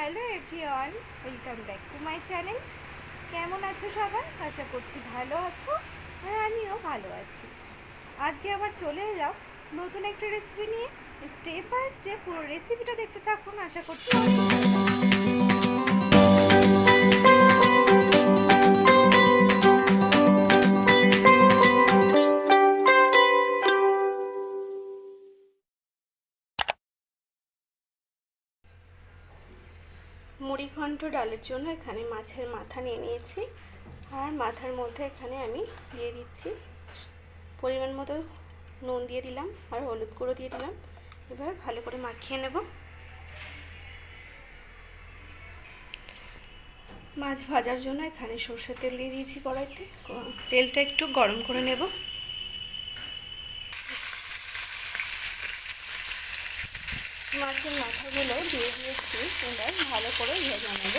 Hello everyone, welcome back to my channel. কেমন আছো সবাই? আশা করছি ভালো আছো আর আমিও ভালো আছি। আজকে আবার চলে এলাম নতুন একটা রেসিপি নিয়ে। স্টেপ বাই স্টেপ পুরো রেসিপিটা দেখতে থাকুন, আশা করছি মুড়ি ঘন্ট ডালের জন্য এখানে মাছের মাথা নিয়ে নিয়েছি। আর মাথার মধ্যে এখানে আমি দিয়ে দিচ্ছি পরিমাণ মতো নুন দিয়ে দিলাম আর হলুদ গুঁড়ো দিয়ে দিলাম। এবার ভালো করে মাখিয়ে নেব। মাছ ভাজার জন্য এখানে সর্ষের তেল দিয়ে দিয়েছি কড়াইতে। তেলটা একটু গরম করে নেব। মাছের মাথাগুলো দিয়ে দিয়েছি এবার ভালো করে ভেজে নেব।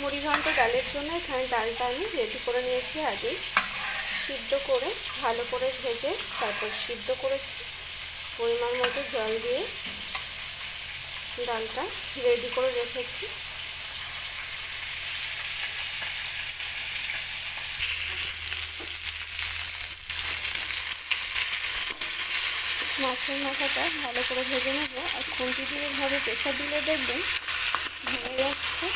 মুড়ি ঘন্ট ডালের জন্য এখানে ডালটা আমি রেডি করে নিয়েছি আগে। সিদ্ধ করে, ভালো করে ভেজে, তারপর সিদ্ধ করেছি পরিমাণ মতো জল দিয়ে ডালটা রেডি করে রেখেছি। মাছের মাথাটা ভালো করে ভেজে নেব। আর খুন্তি দিয়ে ভাবে প্রেশার দিলে দেখবেন ভেঙে যাচ্ছে।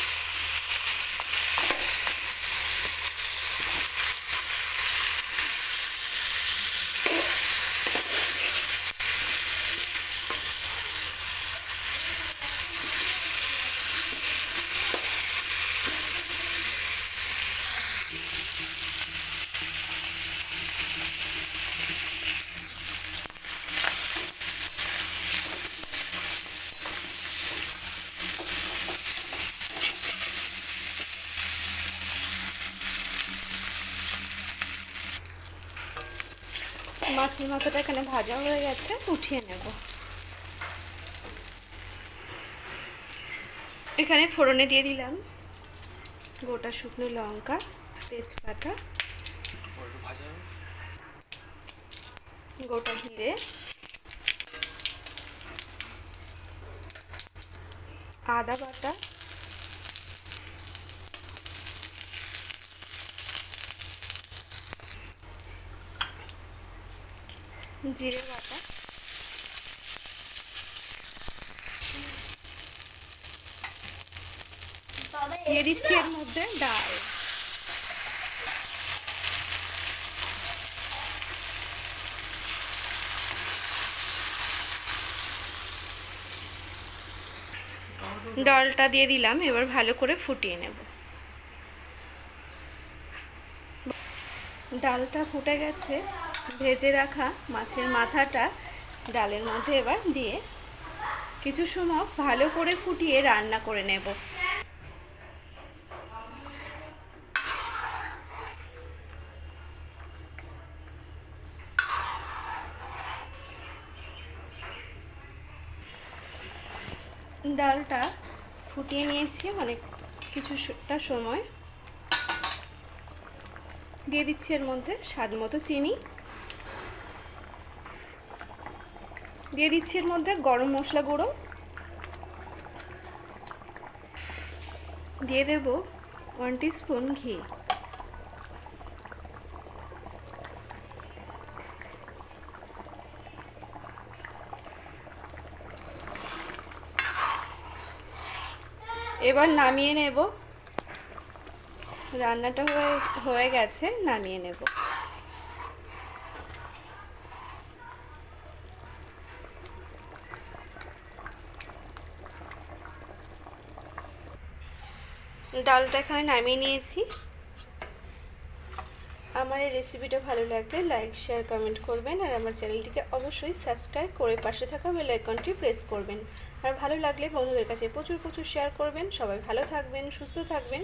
মাছের মাথাটা এখানে ভাজা হয়ে গেছে, উঠিয়ে নেব। এখানে ফোড়নে দিয়ে দিলাম গোটা শুকনো লঙ্কা, তেজপাতা, গোটা জিরে, আদা বাটা জিরে বাটা। দিয়ে দিচ্ছি এর মধ্যে ডাল। ডালটা দিয়ে দিলাম এবার ভালো করে ফুটিয়ে নেব। ডালটা ফুটে গেছে। ভেজে রাখা মাছের মাথাটা ডালের মধ্যে এবার দিয়ে কিছু সময় ভালো করে ফুটিয়ে রান্না করে নেব। ডালটা ফুটিয়ে নিয়েছি অনেক কিছুটা সময়। দিয়ে দিচ্ছি এর মধ্যে স্বাদ মতো চিনি। দিয়ে দিচ্ছি এর মধ্যে গরম মশলা গুঁড়ো। দিয়ে দেব ওয়ান স্পুন ঘি। এবার নামিয়ে নেব। রান্নাটা হয়ে হয়ে গেছে, নামিয়ে নেব। ডালটা এখানে নামিয়ে নিয়েছি। আমার এই রেসিপিটা ভালো লাগলে লাইক শেয়ার কমেন্ট করবেন। আর আমার চ্যানেলটিকে অবশ্যই সাবস্ক্রাইব করে পাশে থাকা বেল আইকনটি প্রেস করবেন। আর ভালো লাগলে বন্ধুদের কাছে প্রচুর প্রচুর শেয়ার করবেন। সবাই ভালো থাকবেন, সুস্থ থাকবেন।